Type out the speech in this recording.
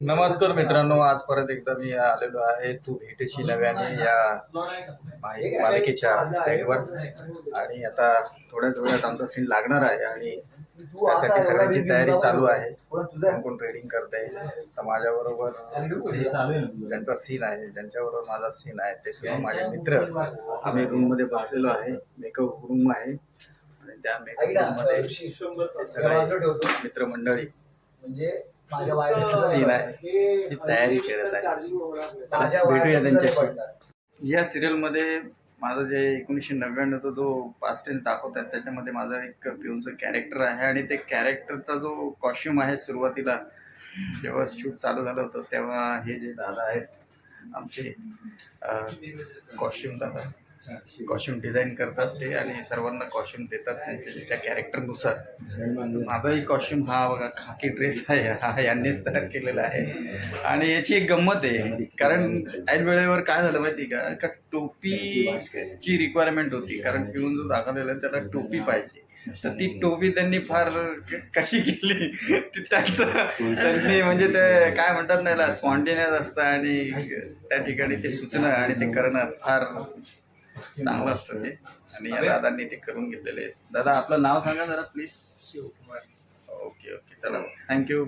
नमस्कार मित्रांनो आज परत एकदा मी आलेलो आहे तू भेटशी नव्याने या मालिकेच्या साईडवर. आणि आता थोड्याच वेळात आमचा सीन लागणार आहे आणि त्यासाठी सगळ्यांची तयारी चालू आहे. कोण कोण ट्रेडिंग करत आहे तर माझ्याबरोबर ज्यांचा सीन आहे ज्यांच्याबरोबर माझा सीन आहे ते सुद्धा माझे मित्र. आम्ही रूममध्ये बसलेलो आहे. मेकअप रूम आहे. आणि त्या मेकअप रूममध्ये सगळे मित्रमंडळी. म्हणजे सीन आहे. ती तयारी करत आहे. भेटूया त्यांच्याशी. या सिरियलमध्ये माझं जे एकोणीसशे नव्याण्णवचा जो पास्ट टेन्स दाखवत आहे त्याच्यामध्ये माझं एक पिऊनचं कॅरेक्टर आहे आणि ते कॅरेक्टरचा जो कॉस्ट्युम आहे सुरुवातीला जेव्हा शूट चालू झालं होतं तेव्हा हे जे दादा आहेत आमचे कॉस्ट्युम दादा कॉस्ट्युम डिझाईन करतात ते आणि सर्वांना कॉस्ट्युम देतात त्यांच्या त्यांच्या कॅरेक्टरनुसार माझाही कॉस्ट्युम हा बघा खाकी ड्रेस आहे. हा यांनीच तयार केलेला आहे. आणि याची एक गंमत आहे. कारण ऐन वेळेवर काय झालं माहिती का? का टोपीची रिक्वायरमेंट होती. कारण पिऊन जो दाखवलेला आहे त्याला टोपी पाहिजे. तर ती टोपी त्यांनी फार कशी केली? ती त्यांचं त्यांनी म्हणजे ते काय म्हणतात ना याला स्पॉन्टेनियस असतं आणि त्या ठिकाणी ते सूचना आणि ते करणं फार चांगलं असतं ते. आणि या दादांनी ते करून घेतलेले आहे दादा आपलं नाव सांगा जरा प्लीज ओके ओके. चला. Thank you